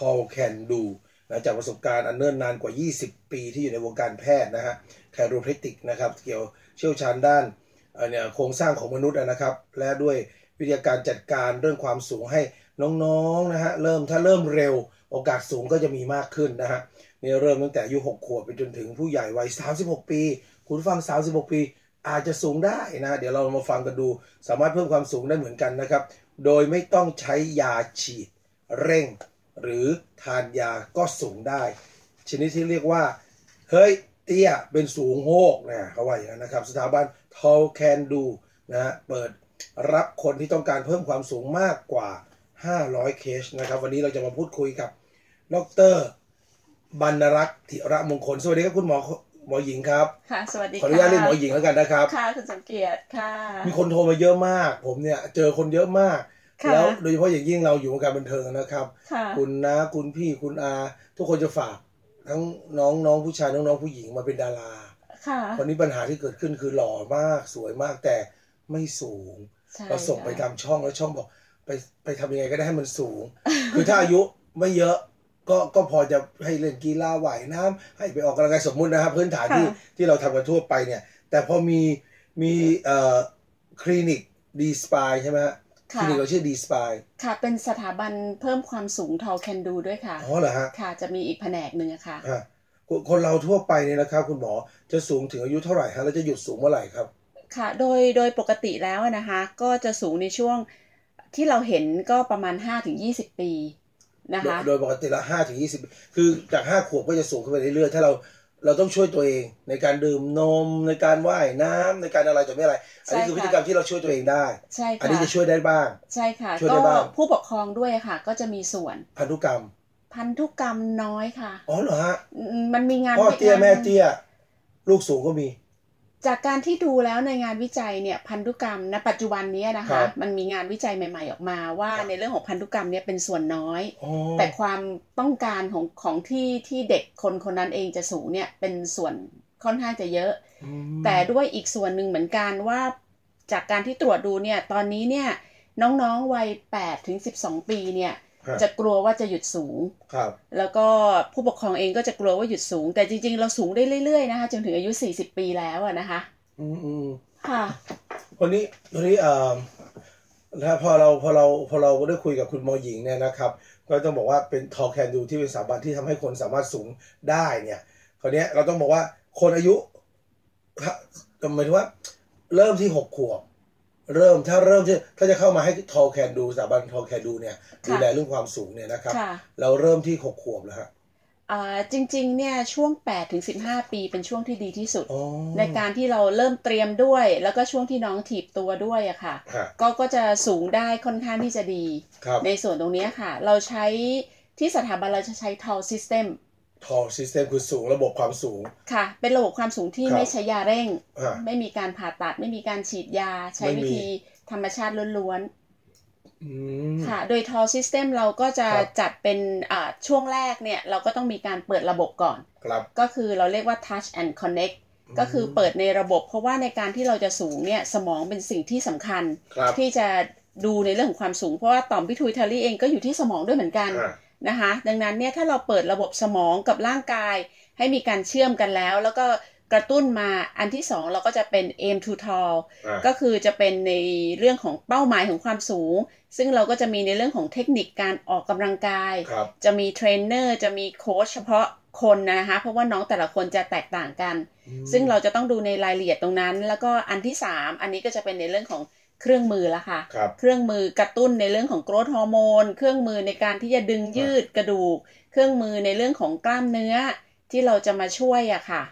Tall Can Do นะจากประสบการณ์อันเนิ่นนานกว่า 20 ปีที่อยู่ในวงการแพทย์นะฮะแคโรพติกนะครับเกี่ยวเชี่ยวชาญด้านเนี่ยโครงสร้างของมนุษย์นะครับ และด้วยวิธีการจัดการเรื่องความสูงให้น้องๆนะฮะเริ่มถ้าเริ่มเร็วโอกาสสูงก็จะมีมากขึ้นนะฮะนี่เริ่มตั้งแต่อายุ6ขวบไปจนถึงผู้ใหญ่วัย 36 ปี คุณฟัง 36 ปีอาจจะสูงได้นะเดี๋ยวเรามาฟังกันดู สามารถเพิ่มความสูงได้เหมือนกันนะครับ โดยไม่ต้องใช้ยาฉีดเร่ง หรือทานยาก็สูงได้ ชนิดที่เรียกว่า เฮ้ย เตี้ยเป็นสูงโฮกนะเขาว่าอย่างนั้นนะครับ สถาบัน Tall Can Do นะฮะเปิดรับคนที่ต้องการเพิ่มความสูงมากกว่า 500 เคสนะครับ วันนี้เราจะมาพูดคุยกับดรบรรณรักษ์ธิระมงคล สวัสดีครับคุณหมอหมอหญิงครับ ค่ะ สวัสดีขออนุญาตเรียกหมอหญิงแล้วกันนะครับ ค่ะ คุณสมเกียรติค่ะ มีคนโทรมาเยอะมาก ผมเนี่ยเจอคนเยอะมากค่ะ แล้วโดยเฉพาะอย่างยิ่งเราอยู่วงการบันเทิงนะครับค่ะคุณน้าคุณพี่คุณอา ทุกคนจะฝากทั้งน้องน้องผู้ชายน้องน้องผู้หญิงมาเป็นดาราค่ะวันนี้ปัญหาที่เกิดขึ้นคือหล่อมากสวยมากแต่ไม่สูงใช่เราส่งไปค่ะตามช่องแล้วช่องบอก ไปไปทำยังไงก็ได้ให้มันสูง คือถ้าอายุไม่เยอะก็ก็พอจะให้เล่นกีฬาว่ายน้ำให้ไปออกกำลังกายสมมุตินะครับพื้นฐานที่ที่เราทำกันทั่วไปเนี่ย แต่พอมีมีเอ่อคลินิกดีสปายใช่ไหมฮะ คค่ะลินิกเราชื่อดีสปายค่ะ เป็นสถาบันเพิ่มความสูง tall can do ด้วยค่ะ อ๋อเหรอฮะ ค่ะ จะมีอีกแผนกหนึ่งอะค่ะฮะคนคนเราทั่วไปเนี่ยนะครับ คุณหมอจะสูงถึงอายุเท่าไหร่ฮะแล้วจะหยุดสูงเมื่อไหร่ครับ ค่ะ โดยโดยปกติแล้วอะนะคะ ก็จะสูงในช่วงที่เราเห็นก็ประมาณ 5-20 ปีนะโดยคะ โดยปกติละห้าถึงยี่สิบคือจากห้าขวบก็จะสูงขึ้นไปเรื่อยๆ ถ้าเรา เราต้องช่วยตัวเองในการดื่มนมในการว่ายน้ำในการอะไรต่อไม่อะไร อันนี้คือใช่พฤค่ะติกรรมที่เราช่วยตัวเองได้ใช่อันค่ะนี้จะช่วยได้บ้าง ใช่ค่ะช่วยได้ก็บ้างผู้ปกครองด้วยค่ะ ก็จะมีส่วนพันธุกรรม พันธุกรรมน้อยค่ะอ๋อเหรอฮะอืมมันมีงานพ่อเตี้ยงานแม่เตี้ย ลูกสูงก็มี จากการที่ดูแล้วในงานวิจัยเนี่ยพันธุกรรมณปัจจุบันเนี้นะครัคะบมันมีงานวิจัยใหม่ ๆออกมา ว่าครับในเรื่องของพันธุกรรมเนี่ยเป็นส่วนน้อยอ๋อแต่ความต้องการของของที่ที่เด็กคนคนนั้นเองจะสูงเนี่ยเป็นส่วนค่อนข้างจะเยอะอืมแต่ด้วยอีกส่วนหนึ่งเหมือนกันว่าจากการที่ตรวจดูเนี่ยตอนนี้เนี่ยน้องๆวัย8ถึง12 ปีเนี่ยครับ จะกลัวว่าจะหยุดสูงครับ แล้วก็ผู้ปกครองเองก็จะกลัวว่าหยุดสูง แต่จริง ๆ เราสูงได้เรื่อยๆนะคะจนถึงอายุ40ปีแล้วอะนะคะอืมอืมค่ะ วันนี้วันนี้เอ่อถ้าพอเราพอเราพอเราได้คุยกับคุณหมอหญิงเนี่ยนะครับ ก็ต้องบอกว่าเป็นทอแคนดูที่เป็นสถาบันที่ทำให้คนสามารถสูงได้เนี่ยคราวเนี้ยเราต้องบอกว่าคนอายุถ้าหมายถึงว่า เริ่มที่หกขวบ เริ่มถ้าเริ่มที่ถ้าจะเข้ามาให้ทอแคนดูสถาบันทอแคนดูเนี่ยค่ะดูแลเรื่องความสูงเนี่ยนะครับ ค่ะ เราเริ่มที่หกขวบแล้วฮะอ่าจริงๆ เนี่ยช่วง8ถึง15 ปีเป็นช่วงที่ดีที่สุด อ๋อในการที่เราเริ่มเตรียมด้วย แล้วก็ช่วงที่น้องถีบตัวด้วยอะค่ะ ฮะก็ก็จะสูงได้ค่อนข้างที่จะดี ครับในส่วนตรงเนี้ยค่ะ เราใช้ที่สถาบันเราจะใช้ tall system ทอซิสเต็มคือสูงระบบความสูง ค่ะ เป็นระบบความสูงที่ครับไม่ใช้ยาเร่งอ่าไม่มีการผ่าตัด ไม่มีการฉีดยา ใช้ไม่มีวิธีธรรมชาติล้วนอืมๆค่ะ โดย tall system เราก็จะครับจัดเป็นอ่าช่วงแรกเนี่ย เราก็ต้องมีการเปิดระบบก่อนครับก็คือเราเรียกว่า touch and connect ก็คือเปิดในระบบ เพราะว่าในการที่เราจะสูงเนี่ยสมองเป็นสิ่งที่สำคัญครับที่จะดูในเรื่องของความสูง เพราะว่าต่อมพิทูทารีเองก็อยู่ที่สมองด้วยเหมือนกันอ่า นะคะ ดังนั้นเนี่ยถ้าเราเปิดระบบสมองกับร่างกาย ให้มีการเชื่อมกันแล้ว แล้วก็กระตุ้นมาอันที่สองเราก็จะเป็น aim to tall อ่าก็คือจะเป็นในเรื่องของเป้าหมายของความสูง ซึ่งเราก็จะมีในเรื่องของเทคนิคการออกกำลังกายครับจะมีเทรนเนอร์จะมีโค้ชเฉพาะคนนะคะ เพราะว่าน้องแต่ละคนจะแตกต่างกันอืมซึ่งเราจะต้องดูในรายละเอียดตรงนั้น แล้วก็อันที่3อันนี้ก็จะเป็นในเรื่องของ เครื่องมือละค่ะครับเครื่องมือกระตุ้นในเรื่องของโกรทฮอร์โมน เครื่องมือในการที่จะดึงยืดกระดูก เครื่องมือในเรื่องของกล้ามเนื้อที่เราจะมาช่วยอะค่ะ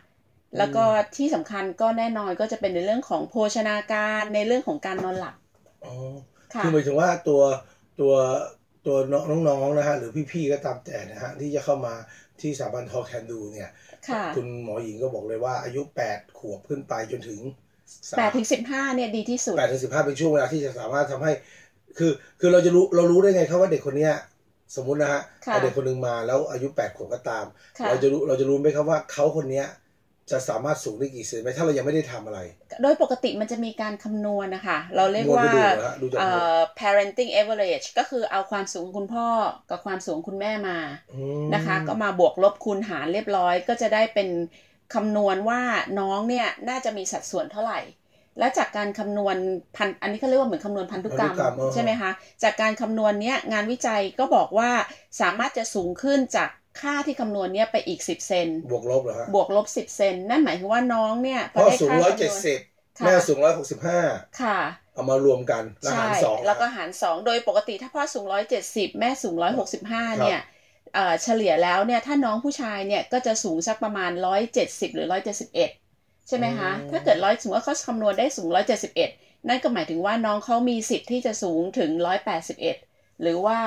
แล้วก็ที่สำคัญก็แน่นอนก็จะเป็นในเรื่องของโภชนาการในเรื่องของการนอนหลับอ๋อค่ะคือหมายถึงว่าตัวตัวตัวน้องๆนะฮะหรือพี่ๆก็ตามแต่นะฮะที่จะเข้ามาที่สถาบันทอแคนดูเนี่ยค่ะคุณหมอหญิงก็บอกเลยว่าอายุ 8 ขวบขึ้นไปจนถึง แปดถึงสิบห้าเนี่ยดีที่สุดแปดถึงสิบห้าเป็นช่วงเวลาที่จะสามารถทำให้ คือคือเราจะรู้เรารู้ได้ไงครับว่าเด็กคนเนี้ยสมมุตินะฮะค่ะเอาเด็กคนหนึ่งมาแล้วอายุ8ขวบก็ตามค่ะเราจะรู้เราจะรู้ไหมครับว่าเขาคนเนี้ยจะสามารถสูงได้กี่เซนไหมถ้าเรายังไม่ได้ทำอะไร โดยปกติมันจะมีการคำนวณนะคะ เราเรียกว่าคำนวณไปดูเหรอฮะดูจากเอ่อ parenting average ก็คือเอาความสูงของคุณพ่อกับความสูงคุณแม่มาอืมนะคะ ก็มาบวกลบคูณหารเรียบร้อยก็จะได้เป็น คำนวณว่าน้องเนี่ยน่าจะมีสัดส่วนเท่าไหร่ และจากการคำนวณพันอันนี้เขาเรียกว่าเหมือนคำนวณพันธุกรรมพันธุกรรมเออใช่ไหมคะจากการคำนวณเนี้ยงานวิจัยก็บอกว่าสามารถจะสูงขึ้นจากค่าที่คำนวณเนี้ยไปอีก 10 เซน บวกลบเหรอฮะ บวกลบ 10 เซน นั่นหมายถึงว่าน้องเนี่ยพพ่อได้สูงค่าร้อยคำนเจ็ดวณสิบค่ะแม่สูงร้อยหกสิบห้าค่ะ เอามารวมกันแล้วใช่หารสองแล้วก็หาร2โดยปกติถ้าพ่อสูง170แม่สูง165เนี่ยเอ่อ เฉลี่ยแล้วเนี่ยถ้าน้องผู้ชายเนี่ยก็จะสูงสักประมาณ 170 หรือ 171 ใช่ไหมคะ ถ้าเกิดร้อยสมมติว่าเขาคำนวณได้สูง 171 นั่นก็หมายถึงว่าน้องเขามีสิทธิ์ที่จะสูงถึง 181 หรือว่า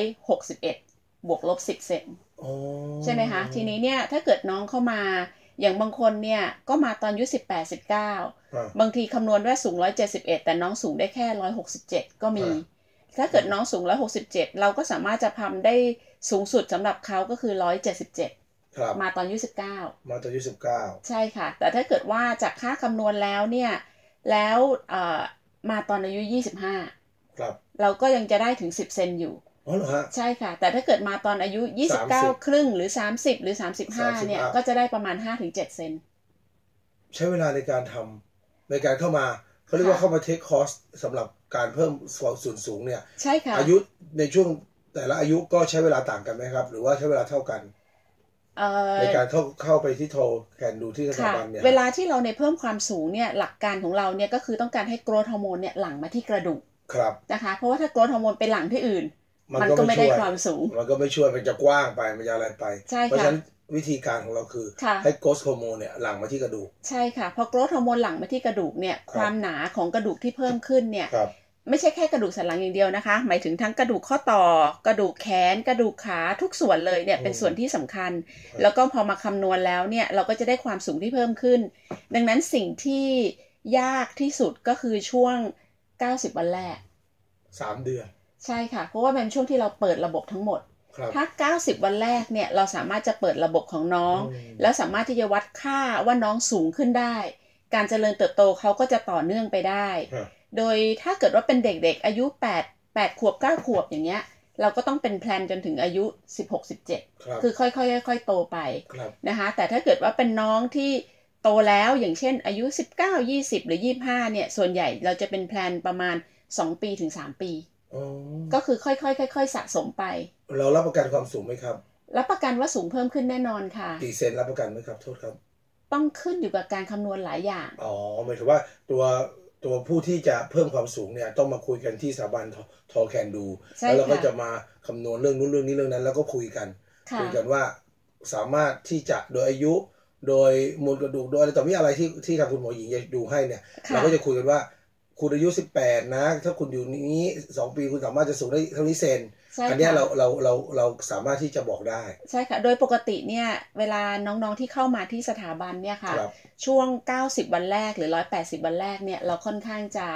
161 บวกลบ 10 เซนอ๋อใช่ไหมคะ ทีนี้เนี่ยถ้าเกิดน้องเข้ามาอย่างบางคนเนี่ยก็มาตอนอายุ18 19อะบางทีคำนวณว่าสูง171แต่น้องสูงได้แค่167ก็มีอ่ถ้าเกิดน้องสูง167เราก็สามารถจะทำได้ สูงสุดสำหรับเขาก็คือ 177ครับมาตอนอายุมาตอนอายุสิบเก้า19 ใช่ค่ะ แต่ถ้าเกิดว่าจากค่าคำนวณแล้วเนี่ย แล้วเอ่อมาตอนอายุครับ25เราก็ยังจะได้ถึง 10 เซนอยู่อ๋อเหรอฮะใช่ค่ะ แต่ถ้าเกิดมาตอนอายุ 29 ครึ่งหรือ 30 หรือ 35 เนี่ย35ก็จะได้ประมาณ 5-7 เซนใช้เวลาในการทำในการเข้ามาเขาเรียกว่าค่ะเข้ามาเทคคอร์สสำหรับการเพิ่มส่วนสูงเนี่ย ใช่ค่ะ อายุในช่วง แต่ละอายุก็ใช้เวลาต่างกันไหมครับ หรือว่าใช้เวลาเท่ากันเอ่อในการเข้าเข้าไปที่โทรแคนดูที่สถาค่ะบันเนี่ยเวลาที่เราในเพิ่มความสูงเนี่ยหลักการของเราเนี่ยก็คือต้องการให้โกรทฮอร์โมนเนี่ยหลั่งมาที่กระดูกครับนะคะเพราะว่าถ้าโกรทฮอร์โมนไปหลั่งที่อื่น มันมันก็ก็ไม่ไม่ได้ช่วยความสูง มันก็ไม่ช่วยมันจะกว้างไปมันจะอะไรไปใช่เพราะค่ะฉะนั้นวิธีการของเราคือค่ะให้โกสโฮอร์โมนเนี่ยหลั่งมาที่กระดูก ใช่ค่ะพอโกรทฮอร์โมนหลั่งมาที่กระดูกเนี่ยครับความหนาของกระดูกที่เพิ่มขึ้นเนี่ยครับ ไม่ใช่แค่กระดูกสันหลังอย่างเดียวนะคะ หมายถึงทั้งกระดูกข้อต่อ กระดูกแขน กระดูกขาทุกส่วนเลยเนี่ยอืมเป็นส่วนที่สำคัญครับแล้วก็พอมาคำนวณแล้วเนี่ยเราก็จะได้ความสูงที่เพิ่มขึ้น ดังนั้นสิ่งที่ยากที่สุดก็คือช่วง 90 วันแรกสามเดือน ใช่ค่ะ เพราะว่าเป็นช่วงที่เราเปิดระบบทั้งหมดครับถ้า 90 วันแรกเนี่ยเราสามารถจะเปิดระบบของน้องอืมแล้วสามารถที่จะวัดค่าว่าน้องสูงขึ้นได้ การเจริญเติบโตเขาก็จะต่อเนื่องไปได้ครับ โดยถ้าเกิดว่าเป็นเด็กๆ อายุ 8 8 ขวบ 9 ขวบอย่างเงี้ย เราก็ต้องเป็นแพลนจนถึงอายุ 16 17ครับคือค่อยๆค่อยๆโตไปครับนะคะ แต่ถ้าเกิดว่าเป็นน้องที่โตแล้วอย่างเช่น อายุ 19 20 หรือ 25 เนี่ย ส่วนใหญ่เราจะเป็นแพลนประมาณ 2 ปีถึง 3 ปีอ๋อก็คือค่อยๆค่อยๆสะสมไป เรารับประกันความสูงไหมครับ รับประกันว่าสูงเพิ่มขึ้นแน่นอนค่ะกี่เซนรับประกันไหมครับ โทษครับ ต้องขึ้นอยู่กับการคำนวณหลายอย่าง อ๋อหมายถึงว่าตัว ตัวผู้ที่จะเพิ่มความสูงเนี่ยต้องมาคุยกันที่สถาบันทอแคนดู ใช่แล้วเราก็ค่ะ จะมาคำนวณเรื่องนู้นเรื่องนี้เรื่องนั้น แล้วก็คุยกัน ค่ะ คุยกันว่าสามารถที่จะโดยอายุ โดยมวลกระดูกโดยอะไรต่อมีอะไรที่ที่ทางคุณหมอหญิงจะดูให้เนี่ย ค่ะ เราก็จะคุยกันว่า คุณอายุ 18 นะ ถ้าคุณอยู่นี้ 2 ปีคุณสามารถจะสูงได้เท่านี้เซนใช่ อันเนี้ยค่ะเราเราเราเราสามารถที่จะบอกได้ ใช่ค่ะ โดยปกติเนี่ย เวลาน้องๆที่เข้ามาที่สถาบันเนี่ยค่ะครับช่วง 90 วันแรกหรือ 180 วันแรกเนี่ยเราค่อนข้างจะ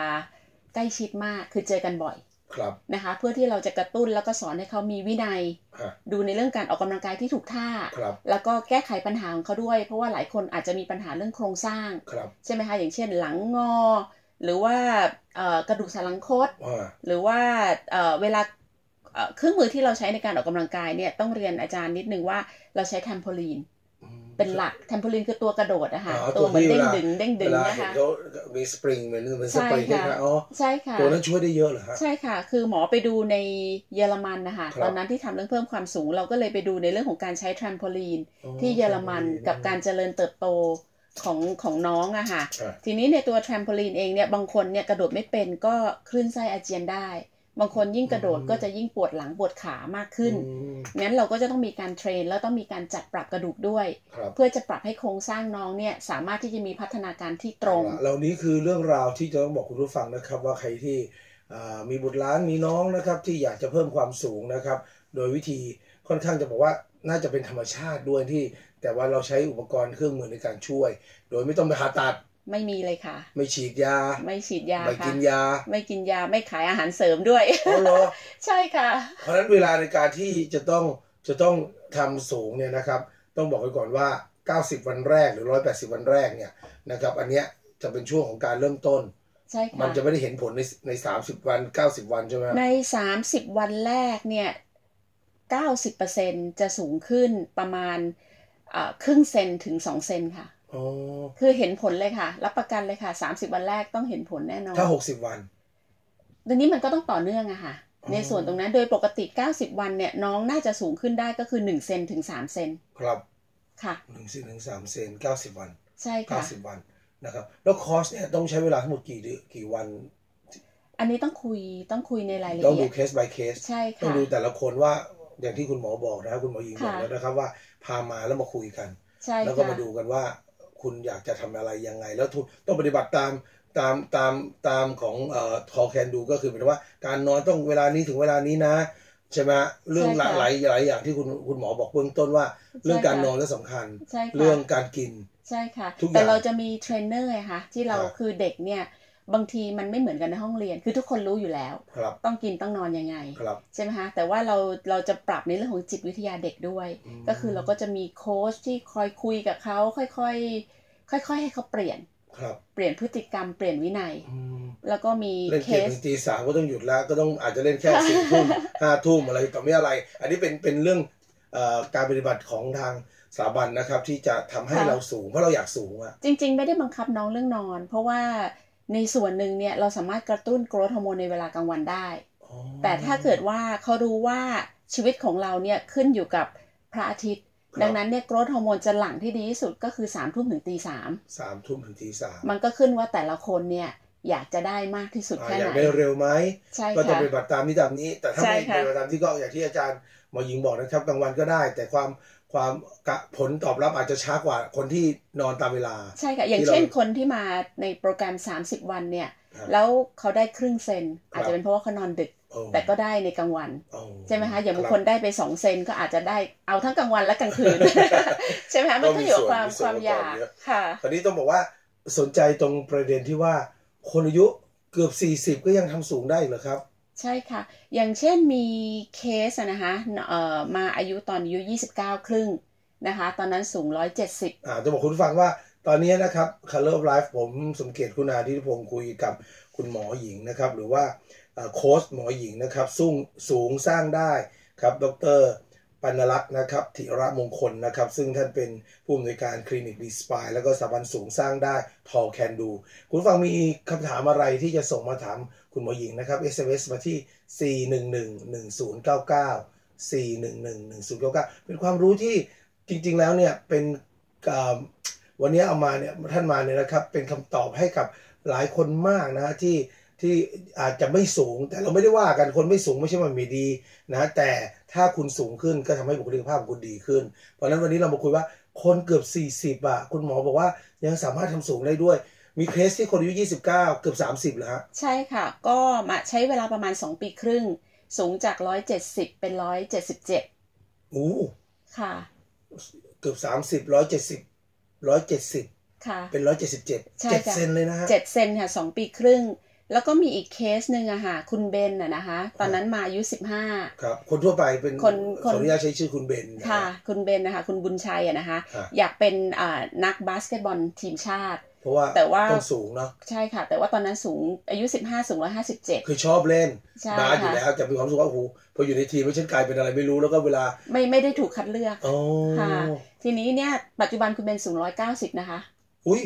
ใกล้ชิดมากคือเจอกันบ่อยครับนะคะเพื่อที่เราจะกระตุ้นแล้วก็สอนให้เขามีวินัยฮะดูในเรื่องการออกกำลังกายที่ถูกท่าครับแล้วก็แก้ไขปัญหาของเขาด้วย เพราะว่าหลายคนอาจจะมีปัญหาเรื่องโครงสร้างครับใช่ไหมคะ อย่างเช่นหลังงอ หรือว่าเอ่อกระดูกสันหลังคดว่าหรือว่าเอ่อเวลา เอ่อเครื่องมือที่เราใช้ในการออกกำลังกายเนี่ยต้องเรียนอาจารย์นิดนึงว่าเราใช้แทมโพลีนอืมเป็นหลักแทมโพลีนคือตัวกระโดดอะค่ะอ๋อตัวเหมือนที่เด้งวลาดึงเด้งดึเวงลานะเห็นคะเขามีสปริงเหมือนเหมือนสใช่ปริงใช่ค่ะไหมอ๋อใช่ค่ะตัวนั้นช่วยได้เยอะเหรอฮะใช่ค่ะ คือหมอไปดูในเยอรมันนะคะครับตอนนั้นที่ทำเรื่องเพิ่มความสูง เราก็เลยไปดูในเรื่องของการใช้แทมโพลีนอ๋อที่เยอรมันกับการเจริญเติบโตของของน้องอะค่ะอะทีนี้ในตัวแทมโพลีนเองเนี่ยบางคนเนี่ยกระโดดไม่เป็นก็คลื่นไส้อาเจียนได้ บางคนยิ่งกระโดดก็จะยิ่งปวดหลังปวดขามากขึ้นอืมงั้นเราก็จะต้องมีการเทรน แล้วต้องมีการจัดปรับกระดูกด้วยครับเพื่อจะปรับให้โครงสร้างน้องเนี่ยสามารถที่จะมีพัฒนาการที่ตรงเอาละเหล่านี้คือเรื่องราวที่จะต้องบอกคุณผู้ฟังนะครับ ว่าใครที่อ่ามีบุตรหลานมีน้องนะครับที่อยากจะเพิ่มความสูงนะครับ โดยวิธีค่อนข้างจะบอกว่าน่าจะเป็นธรรมชาติด้วยที่ แต่ว่าเราใช้อุปกรณ์เครื่องมือในการช่วย โดยไม่ต้องไปผ่าตัด ไม่มีเลยค่ะ ไม่ฉีดยา ไม่ฉีดยาไม่ค่ะกินยา ไม่กินยาไม่ขายอาหารเสริมด้วยอ๋อเหรอใช่ค่ะ เพราะฉะนั้นเวลาในการที่จะต้องจะต้องทำสูงเนี่ยนะครับ ต้องบอกไว้ก่อนว่า 90 วันแรกหรือ 180 วันแรกเนี่ยนะครับ อันเนี้ยจะเป็นช่วงของการเริ่มต้นใช่ค่ะมันจะไม่ได้เห็นผลในใน30วัน90วันใช่ไหมใน30วันแรกเนี่ย90%จะสูงขึ้นประมาณอ่าครึ่งเซนถึง2เซนค่ะอ๋อ คือเห็นผลเลยค่ะ รับประกันเลยค่ะ30วันแรกต้องเห็นผลแน่นอน ถ้า60วันทีนี้มันก็ต้องต่อเนื่องอะค่ะอ๋อในส่วนตรงนั้นโดยปกติ 90 วันเนี่ยน้องน่าจะสูงขึ้นได้ก็คือ 1 เซนถึง 3 เซนครับค่ะ1ถึง3เซน90วัน ใช่ค่ะ90วันนะครับ แล้วคอร์สเนี่ยต้องใช้เวลาทั้งหมดกี่เดือนกี่วัน อันนี้ต้องคุยต้องคุยในรายละต้องเอีดูยดเคส by เคสใช่ต้องค่ะดูแต่ละคนว่าอย่างที่คุณหมอบอกนะครับคุณหมอหญิงบอกค่ะแล้วนะครับว่าพามาแล้วมาคุยกันใช่แล้วก็ค่ะมาดูกันว่า คุณอยากจะทำอะไรยังไง แล้วทุกต้องปฏิบัติตามตามตามตามของเอ่อทอแคนดูก็คือหมายถึงว่าการนอนต้องเวลานี้ถึงเวลานี้นะใช่ไหมเรื่องหลายหลายหลายอย่างที่คุณคุณหมอบอกเบื้องต้นว่า เรื่องการนอนก็สำคัญใช่ค่ะเรื่องการกิน ใช่ค่ะทุกอย่างแต่เราจะมีเทรนเนอร์ไงคะที่เราครับคือเด็กเนี่ย บางทีมันไม่เหมือนกันในห้องเรียน คือทุกคนรู้อยู่แล้วครับต้องกินต้องนอนยังไงครับใช่ไหมคะแต่ว่าเราเราจะปรับในเรื่องของจิตวิทยาเด็กด้วยอืมก็คือเราก็จะมีโค้ชที่คอยคุยกับเขาค่อยๆ ค่อย ๆ ให้เขาเปลี่ยนครับเปลี่ยนพฤติกรรมเปลี่ยนวินัยอืมแล้วก็มีเล่นเคเกมสถึงตีสามก็ต้องหยุดแล้ว ก็ต้องอาจจะเล่นแค่สี่ทุ่มห้าทุ่มอะไรต่อไม่อะไร อันนี้เป็นเป็นเรื่องเอ่อการปฏิบัติของทางสถาบันนะครับที่จะทำให้ค่ะเราสูงเพราะเราอยากสูงอะจริง ๆ ไม่ได้บังคับน้องเรื่องนอน เพราะว่า ในส่วนหนึ่งเนี่ยเราสามารถกระตุ้นโกรทฮอร์โมนในเวลากลางวันได้อ๋อแต่ถ้าเกิดว่าเขารู้ว่าชีวิตของเราเนี่ยขึ้นอยู่กับพระอาทิตย์ครับดังนั้นเนี่ยโกรทฮอร์โมนจะหลั่งที่ดีที่สุดก็คือ3ามทุ่มถึงตีสามสามทุ่มถึงตีสามมันก็ขึ้นว่าแต่ละคนเนี่ยอยากจะได้มากที่สุดอ่าแค่อไหยานกได้เร็วไหมใช่ก็จะค่ะปฏิบัติตามนี้ตามนี้ แต่ถ้าใช่ไม่ค่ะปฏิบัติตามที่ก็อย่างที่อาจารย์หมอหญิงบอกนะครับกลางวันก็ได้ แต่ความ ความกะผลตอบรับอาจจะช้ากว่าคนที่นอนตามเวลา ใช่ค่ะ อย่างที่เราเช่นคนที่มาในโปรแกรม 30 วันเนี่ยครับแล้วเขาได้ครึ่งเซนครับอาจจะเป็นเพราะว่าเขานอนดึกโอ้แต่ก็ได้ในกลางวันโอ้ใช่ไหมคะอย่างบางรับคนได้ไป 2 เซนก็อาจจะได้เอาทั้งกลางวันและกลางคืน ใช่ไหมคะมันก็ก็มีอยู่กับส่วนความมีส่วนความอยากประกอบเยอะค่ะคราวนี้ต้องบอกว่าสนใจตรงประเด็นที่ว่าคนอายุเกือบสี่สิบก็ยังทำสูงได้อีกเหรอครับ ใช่ค่ะ อย่างเช่นมีเคสนะคะเอ่อมาอายุตอนอายุ 29 ครึ่งนะคะ ตอนนั้นสูง 170อ่าจะบอกคุณฟังว่าตอนนี้นะครับ Color of Life ผมสมเกตคุณอาทิตพงศ์คุยกับคุณหมอหญิงนะครับ หรือว่าเอ่อโค้ชหมอหญิงนะครับสูงสูงสร้างได้ครับ ดรปัณลักษณ์นะครับธิระมงคลนะครับ ซึ่งท่านเป็นผู้อำนวยการคลินิกดีสปายแล้วก็สถาบันสูงสร้างได้ทอแคนดู คุณฟังมีคำถามอะไรที่จะส่งมาถาม คุณหมอหญิงนะครับ SMS มาที่ 4111099 4111099 เป็นความรู้ที่จริง ๆ แล้วเนี่ยเป็นวันนี้เอามาเนี่ยท่านมาเนี่ยนะครับ เป็นคำตอบให้กับหลายคนมากนะที่ที่อาจจะไม่สูง แต่เราไม่ได้ว่ากันคนไม่สูงไม่ใช่ว่าไม่ดีนะแต่ถ้าคุณสูงขึ้นก็ทำให้บุคลิกภาพของคุณดีขึ้น เพราะฉะนั้นวันนี้เรามาคุยว่าคนเกือบ 40อะคุณหมอบอกว่ายังสามารถทำสูงได้ด้วย มีเคสที่คนอายุ 29 เกือบ 30เหรอฮะใช่ค่ะ ก็มาใช้เวลาประมาณ 2 ปีครึ่ง สูงจาก 170 เป็น 177โอ้ค่ะ เกือบ 30 170 170 ค่ะ เป็น 177ใช่เจ็ดค่ะเซนเลยนะฮะเจ็ดเซนค่ะสองปีครึ่ง แล้วก็มีอีกเคสหนึ่งอะค่ะ คุณเบนอะนะคะ ตอนนั้นมาอายุสิบห้าครับ คนทั่วไปเป็นคนขคอนอนุญาตใช้ชื่อคุณเบนนค่ะ คุณเบนนะคะ คุณบุญชัยอะนะคะฮะอยากเป็นอ่านักบาสเกตบอลทีมชาติเพ ราะว่าแต่ว่าต้องสูงเนาะใช่ค่ะ แต่ว่าตอนนั้นสูงอายุสิบห้าสูงร้อยห้าสิบเจ็ดคือชอบเล่นใช่บาสอยู่ค่ะแล้วแต่มีความรู้สึกว่าโอ้โหพออยู่ในทีมแล้วฉันกลายเป็นอะไรไม่รู้แล้วก็เวลา ไม่ไม่ได้ถูกคัดเลือกอ๋อค่ะ ทีนี้เนี่ยปัจจุบันคุณเบนสูงร้อยเก้าสิบนะคะ อุ้ย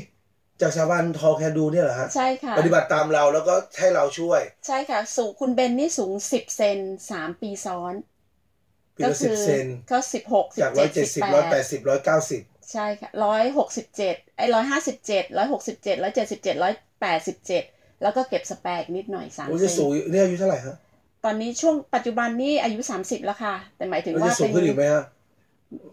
จากสถาบันทอแคดูเนี่ยเหรอฮะใช่ค่ะ ปฏิบัติตามเราแล้วก็ให้เราช่วย ใช่ค่ะ สูงคุณเบนนี่สูงสิบเซนสามปีซ้อนปีก็ละสิบเซนก็สิบหกสิจากบร้อเจ็ยดเจ็ดสิสิบบแปร้อยแปดดสิบร้อยเก้าสิบ ใช่ค่ะร้อยหกสิบเจ็ดไอ้ร้อยห้าสิบเจ็ดร้อยหกสิบเจ็ดร้อยเจ็ดสิบเจ็ดร้อยแปดสิบเจ็ดแล้วก็เก็บสแปกนิดหน่อยสามโอ้ยเซจะสูงนเนี่ยอายุเท่าไหร่ฮะตอนนี้ช่วงปัจจุบันนี่อายุสามสิบแล้วค่ะ แต่หมายถึงเราว่าจะสูเป็งนขึ้นอีกไหมฮะ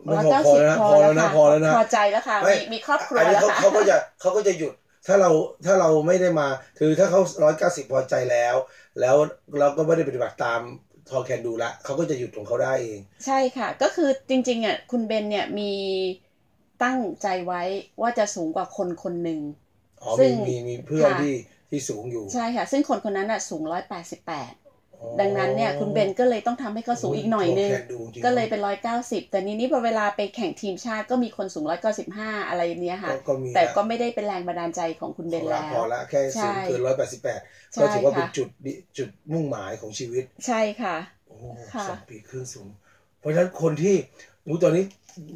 ไม่ร้อยพอเก้าพอสิบแล้วนะพพออแล้แล้ววนะค่ะพอแล้วนะพอใจแล้วค่ะไม่มีมีครอบครัวอันนี้แล้วเขาค่ะเขาก็จะเขาก็จะหยุดถ้าเราถ้าเราไม่ได้มาคือถ้าเขาร้อยเก้าสิบพอใจแล้ว แล้วเราก็ไม่ได้ปฏิบัติตามทอแคนดูละเขาก็จะหยุดของเขาได้เอง ใช่ค่ะ ก็คือจริงๆอะคุณเบนเนี่ยมี ตั้งใจไว้ว่าจะสูงกว่าคนคนหนึ่งอ๋อซึ่มีงมีมีเพื่อนค่ะที่ที่สูงอยู่ ใช่ค่ะ ซึ่งคนคนนั้นอะสูงร้อยแปดสิบแปดดังนั้นเนี่ยคุณเบนก็เลยต้องทำให้เขาสูงอีกหน่อยนึงโแคนดูจริงๆก็เลยเป็นร้อยเก้าสิบแต่นี้นี่พอเวลาไปแข่งทีมชาติก็มีคนสูงร้อยเก้าสิบห้าอะไรเนี้ยค่ะก็ก็มีแต่ก็ไม่ได้เป็นแรงบันดาลใจของคุณเบนพอละแล้วพอละแค่ใช่สูงเกินร้อยแปดสิบแปดใช่ก็ถือว่าเป็นค่ะจุดดิจุดมุ่งหมายของชีวิต ใช่ค่ะโอ้ค่ะสองปีครึ่งสูง เพราะฉะนั้นคนที่รู้ตอนนี้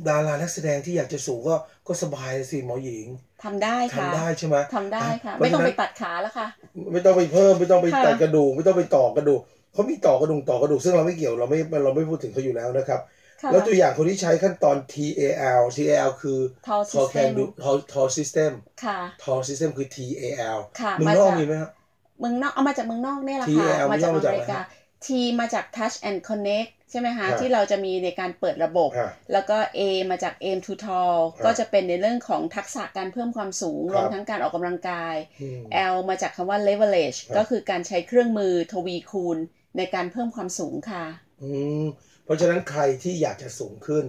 ดารานักแสดงที่อยากจะสูงก็ก็สบายสิหมอหญิงทำได้ค่ะทำได้ใช่ไหมทำได้ค่ะเพราะไม่ต้องฉะนั้นไปตัดขาแล้วค่ะ ไม่ต้องไปเพิ่มไม่ต้องไปค่ะตัดกระดูกไม่ต้องไปต่อกระดูกเขามีต่อกระดูกต่อกระดูกซึ่งเราไม่เกี่ยวเราไม่เราไม่พูดถึงเขาอยู่แล้วนะครับค่ะแล้วตัวอย่างคนที่ใช้ขั้นตอน TAL TAL คือ Tall Tall Can System Do Tall Tall System ค่ะ Tall System คือ TAL ค่ะเมึงมานอกจากมีไหมครับเมืองนอกเอามาจากเมืองนอกเนี่ยแหละค่ะ TAL มาจากมันย่อมาอจากเมอะไรริกาฮะ T มาจาก Touch and Connect ใช่ไหมคะครับที่เราจะมีในการเปิดระบบอ่าแล้วก็ A มาจาก aim to tall ครับก็จะเป็นในเรื่องของทักษะการเพิ่มความสูงครับรวมทั้งการออกกำลังกายอืม L มาจากคำว่า leverage ครับก็คือการใช้เครื่องมือทวีคูณในการเพิ่มความสูงค่ะอืมเพราะฉะนั้นใครที่อยากจะสูงขึ้น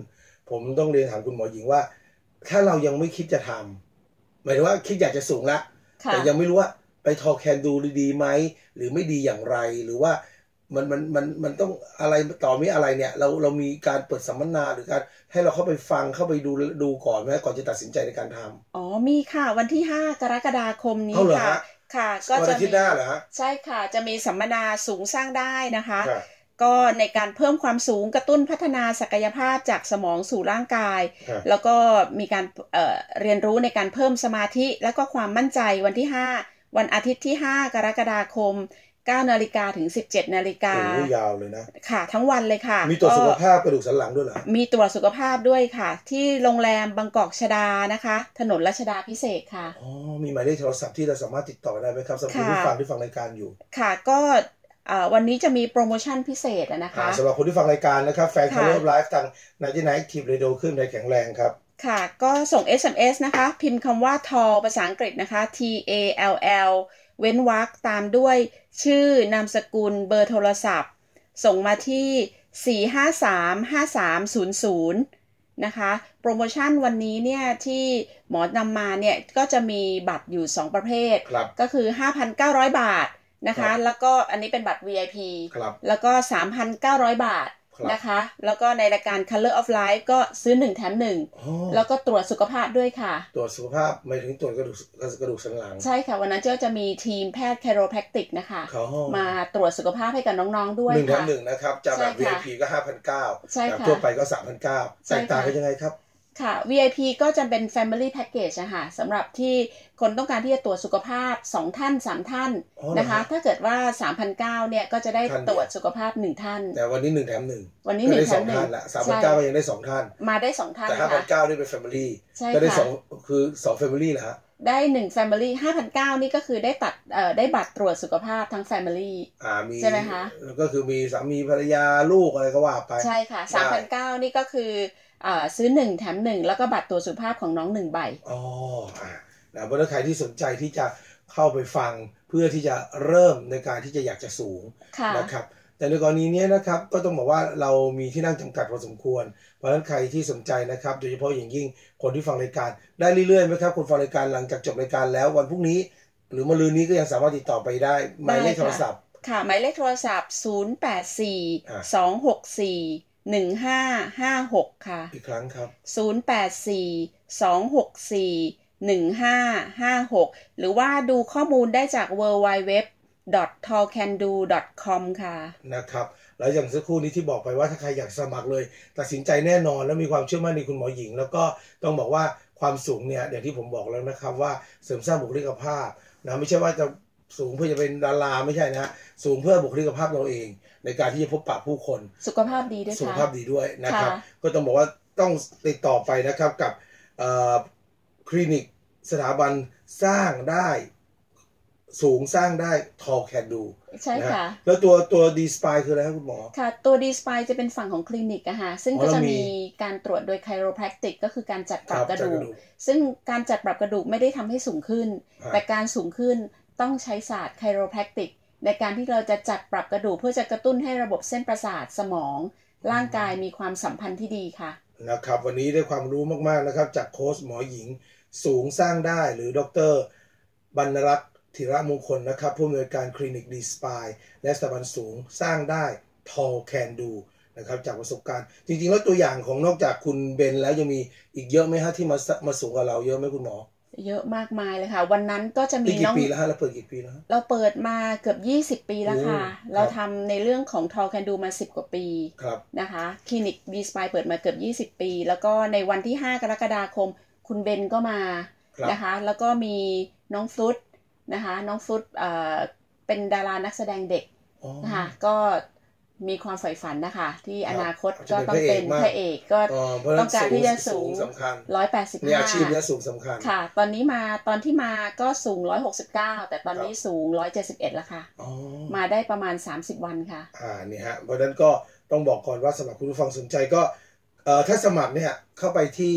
ผมต้องเรียนถามคุณหมอหญิงว่า ถ้าเรายังไม่คิดจะทำหมายถึงว่าคิดอยากจะสูงละค่ะแต่ยังไม่รู้ว่าไปทอแคนดูดีไหมหรือไม่ดีอย่างไรหรือว่า มันมันมันมันต้องอะไรต่อมีอะไรเนี่ย เราเรามีการเปิดสัมมนาหรือการให้เราเข้าไปฟังเข้าไปดูดูก่อนไหมก่อนจะตัดสินใจในการทำอ๋อมีค่ะ วันที่ 5 กรกฎาคมนี้เอาเหรอค่ะฮะค่ะ ก็วันจะอาทิตย์หน้าเหรอฮะใช่ค่ะ จะมีสัมมนาสูงสร้างได้นะคะครับก็ในการเพิ่มความสูงกระตุ้นพัฒนาศักยภาพจากสมองสู่ร่างกายครับแล้วก็มีการเอ่อเรียนรู้ในการเพิ่มสมาธิ และก็ความมั่นใจวันที่ 5 วันอาทิตย์ที่ 5 กรกฎาคม 9นาฬิกาถึง 17นาฬิกาโอ้โหยาวเลยนะ ค่ะ ทั้งวันเลยค่ะ มีตรวจสุขก็ภาพกระดูกสันหลังด้วยเหรอ มีตรวจสุขภาพด้วยค่ะ ที่โรงแรมบางกอกชดานะคะ ถนนรัชดาพิเศษกค่ะ อ๋อ มีหมายเลขโทรศัพท์ที่เราสามารถติดต่อได้ไหมครับสำหรับคนที่ค่ะฟังที่ฟังรายการอยู่ ค่ะ ก็เอ่อวันนี้จะมีโปรโมชั่นพิเศษอะนะคะอ่าสำหรับคนที่ฟังรายการนะครับ แฟนคลับค่ะเลิฟไลฟ์ทางนายที่ไหนทีมเรดิโอขึ้นในแข็งแรงครับค่ะ ก็ส่ง SMS นะคะ พิมพ์คำว่า tall ภาษาอังกฤษนะคะ T A L L เว้นวรรคตามด้วยชื่อนามสกุลเบอร์โทรศัพท์ ส่งมาที่ 4535300 นะคะ โปรโมชั่นวันนี้เนี่ยที่หมอนำมาเนี่ยก็จะมีบัตรอยู่ 2 ประเภทครับก็คือ 5,900 บาทนะครัคะบแล้วก็อันนี้เป็นบัตร VIP ครับแล้วก็ 3,900 บาทครับ นะคะ แล้วก็ในรายการ Color of Life ก็ซื้อ1แถม1อ๋อแล้วก็ตรวจสุขภาพด้วยค่ะ ตรวจสุขภาพไม่ถึงตรวจกระดูกกระดูกสันหลัง ใช่ค่ะ วันนั้นก็จะมีทีมแพทย์ chiropractic นะคะเขามาตรวจสุขภาพให้กับน้องๆด้วยหนึ่งแถมค่ะหนึ่งนะครับจากแบบใช่ค่ะ VIP ก็ห้าพันเก้าใช่แบบค่ะทั่วไปก็สามพันเก้าใช่แตกต่างค่ะกันยังไงครับ ค่ะ VIP ก็จะเป็น family package อะค่ะสำหรับที่คนต้องการที่จะตรวจสุขภาพ 2 ท่าน 3 ท่านอ๋อเหรอนะคะฮะถ้าเกิดว่า3,900เนี่ยก็จะได้ท่านเดียวตรวจสุขภาพ 1 ท่าน แต่วันนี้หนึ่งแถมหนึ่งวันนี้ก็1ได้แถสอมงหนึ่ท่านงละสามพันเก้าก็ยังได้สองท่าน มาได้ 2 ท่านแต่ห้าพัค่ะนเก้านี่เป็น Family ใช่ก็ได้ค่ะสองคือสอง Family เหรอฮะได้หนึ่ง Family 5,900นี่ก็คือได้ตัดเอ่อได้บัตรตรวจสุขภาพทั้ง Family อ่ามีใช่ไหมคะ ก็คือมีสามีภรรยาลูกอะไรก็ว่าไป ใช่ค่ะได้3,900นี่ก็คือ เอ่อซื้อ1แถม1แล้วก็บัตรตรวจสุขภาพของน้อง1ใบอ๋ออ่านะเพราะฉะนั้นใครที่สนใจที่จะเข้าไปฟังเพื่อที่จะเริ่มในการที่จะอยากจะสูงค่ะนะครับแต่ในกรณีเนี้ยนะครับก็ต้องบอกว่าเรามีที่นั่งจำกัดพอสมควร เพราะฉะนั้นใครที่สนใจนะครับ โดยเฉพาะอย่างยิ่งคนที่ฟังรายการได้เรื่อยๆไหมครับคนฟังรายการหลังจากจบรายการแล้ววันพรุ่งนี้ หรือมะรืนนี้ก็ยังสามารถติดต่อไปได้หมายเลขโทรศัพท์ค่ะหมายเลขโทรศัพท์ 084 264 1556ค่ะ อีกครั้งครับ084 264 1556หรือว่าดูข้อมูลได้จาก w w w t a l k a n d o c o m ค่ะ นะครับ แล้วอย่างสักครู่นี้ที่บอกไปว่าถ้าใครอยากสมัครเลย ตัดสินใจแน่นอนแล้วมีความเชื่อมั่นในคุณหมอหญิง แล้วก็ต้องบอกว่าความสูงเนี่ยอย่างที่ผมบอกแล้วนะครับว่าเสริมสร้างบุคลิกภาพนะไม่ใช่ว่าจะสูงเพื่อจะเป็นดาราไม่ใช่นะ สูงเพื่อบุคลิกภาพเราเอง ในการที่จะพบปะผู้คน สุขภาพดีด้วยสุขค่ะภาพดีด้วยนะครับค่ะก็ต้องบอกว่าต้องติดต่อไปนะครับกับเอ่อคลินิกสถาบันสร้างได้สูงสร้างได้ทอแคนดูใช่นะฮะค่ะ แล้วตัวตัวดีสปายคืออะไรครับคุณหมอ ค่ะ ตัวดีสปายจะเป็นฝั่งของคลินิกอะค่ะ ซึ่งอ๋อก็จะเรามีมีการตรวจโดย chiropractic ก็คือการจัดปรับกระดูจักซึ่งการจัดปรับกระดูกไม่ได้ทำให้สูงขึ้นอ่าแต่การสูงขึ้นต้องใช้ศาสตร์ chiropractic ในการที่เราจะจัดปรับกระดูกเพื่อจะกระตุ้นให้ระบบเส้นประสาทสมอง ร่างกายมีความสัมพันธ์ที่ดีค่ะ นะครับ วันนี้ได้ความรู้มากๆนะครับ จากโค้ชหมอหญิงสูงสร้างได้หรือดรบรรณรัตน์ธีระมงคลนะครับผู้อำนวยการคลินิกดีสปายและสถาบันสูงสร้างได้ tall can do นะครับจากประสบการณ์ จริงๆ แล้วตัวอย่างของนอกจากคุณเบนแล้วยังมีอีกเยอะไหมฮะที่มามาสูงกับเราเยอะไหมคุณหมอ เยอะมากมายเลยค่ะ วันนั้นก็จะมีปีกี่น้องปีแล้วฮะเราเปิดกี่ปีแล้วฮะเราเปิดมาเกือบ20ปีแล้วค่ะโอ้เราทำในเรื่องของทอแคนดูมา10กว่าปีครับนะคะคลินิกดีสปายเปิดมาเกือบ20ปี แล้วก็ในวันที่5กรกฎาคม คุณเบนก็มาครับนะคะ แล้วก็มีน้องฟลุตนะคะ น้องฟลุตเอ่อเป็นดารานักแสดงเด็กอ๋อนะคะก็ มีความใฝ่ฝันนะคะ ที่ครับอนาคตจะก็เป็นต้องพระเอกเป็นมากพระเอกก็อ๋อเพราะฉะนั้นต้องการที่จะสูงสำคัญ185ในอาชีพเนี้ยสูงสำคัญค่ะ ตอนนี้มาตอนที่มาก็สูง169แต่ตอนนี้สูง171แล้วค่ะอ๋อมาได้ประมาณ30วันค่ะ อ่านี่ฮะเพราะฉะนั้นก็ต้องบอกก่อนว่าสำหรับคุณผู้ฟังสนใจก็เอ่อถ้าสมัครเนี่ยเข้าไปที่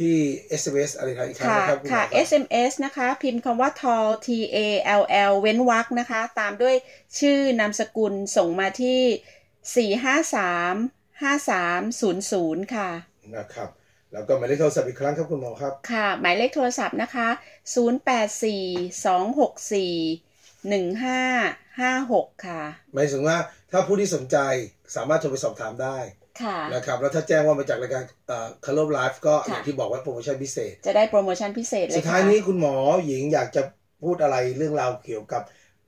ที่ SMS อะไรครับอีกครั้งค่ะนะครับณหมอค่ะรับ SMS นะคะ พิมพ์คำว่า tall t a l l เว้นวรรคนะคะ ตามด้วยชื่อนามสกุลส่งมาที่ 453 5300 ค่ะ นะครับ แล้วก็หมายเลขโทรศัพท์อีกครั้งครับคุณหมอครับ ค่ะ หมายเลขโทรศัพท์นะคะ 084 264 1556 ค่ะ หมายถึงว่าถ้าผู้ที่สนใจสามารถโทรไปสอบถามได้ค่ะ นะครับแล้วถ้าแจ้งว่ามาจากรายการเอ่อคาร์ลไลฟ์ก็อค่ะย่างที่บอกว่าโปรโมชั่นพิเศษ จะได้โปรโมชั่นพิเศษเลยสุดค่ะท้ายนี้คุณหมอหญิงอยากจะพูดอะไรเรื่องราวเกี่ยวกับ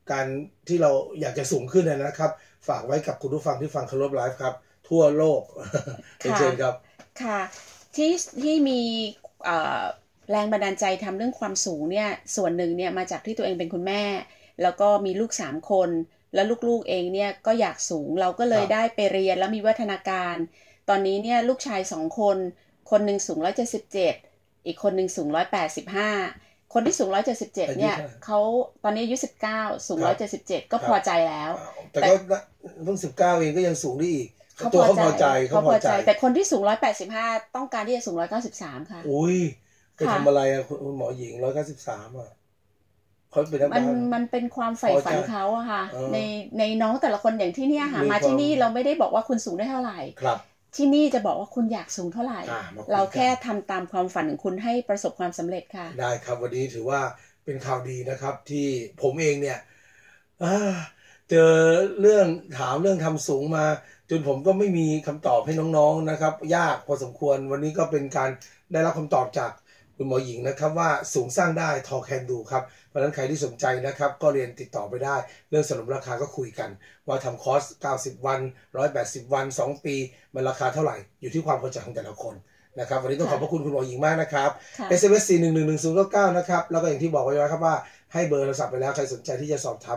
การที่เราอยากจะสูงขึ้นนะครับ ฝากไว้กับคุณผู้ฟังที่ฟังคาร์ลไลฟ์ครับ ทั่วโลกเป็นเชิญครับค่ะที่ที่มีเอ่อแรงบันดาลใจทำเรื่องความสูงเนี่ยส่วนหนึ่งเนี่ยมาจากที่ตัวเองเป็นคุณแม่ แล้วก็มีลูกสามคน แล้วลูกๆเองเนี่ยก็อยากสูงเราก็เลยครับได้ไปเรียนแล้วมีวัฒนาการ ตอนนี้เนี่ยลูกชายสองคน คนหนึ่งสูง 177 อีกคนหนึ่งสูง 185 คนที่สูง 177 เนี่ยอายุเท่าไหร่เขาตอนนี้อายุ 19 สูงครับ177 ก็ครับพอใจแล้ว แต่ก็เพิ่งสิบเก้าเองก็ยังสูงได้อีกเขาตัวเขาพอใจเขาเขาพพออใจใจ แต่คนที่สูง 185 ต้องการที่จะสูง 193 ค่ะ อุ้ยไปค่ะทำอะไรอะคุณคุณหมอหญิงร้อยเก้าสิบสามอะ เขาเป็นนักมันบ้านมันเป็นความใฝ่ฝันพอใจเขาอะค่ะเออในในน้องแต่ละคนอย่างที่เนี่ยค่ะมีมาความที่นี่เราไม่ได้บอกว่าคุณสูงได้เท่าไหร่ครับที่นี่จะบอกว่าคุณอยากสูงเท่าไหร่อ่ามาคุยกันเราแค่ทำตามความฝันของคุณให้ประสบความสำเร็จค่ะ ได้ครับวันนี้ถือว่าเป็นข่าวดีนะครับ ที่ผมเองเนี่ยอ่าเจอเรื่องถามเรื่องทำสูงมา จนผมก็ไม่มีคำตอบให้น้องๆนะครับ ยากพอสมควรวันนี้ก็เป็นการได้รับคำตอบจากคุณหมอหญิงนะครับ ว่าสูงสร้างได้ทอแคนดูครับ เพราะฉะนั้นใครที่สนใจนะครับ ก็เรียนติดต่อไปได้ เรื่องสนุนราคาก็คุยกัน ว่าทำคอร์ส 90 วัน 180 วัน 2 ปี มันราคาเท่าไหร่ อยู่ที่ความพอใจของแต่ละคนนะครับวันนี้ต้องขอบพระคุณคุณหมอหญิงมากนะครับค่ะ SMS 4 1 1 1 0 9 9นะครับ แล้วก็อย่างที่บอกไว้แล้วครับว่าให้เบอร์โทรศัพท์ไปแล้วใครสนใจที่จะสอบถาม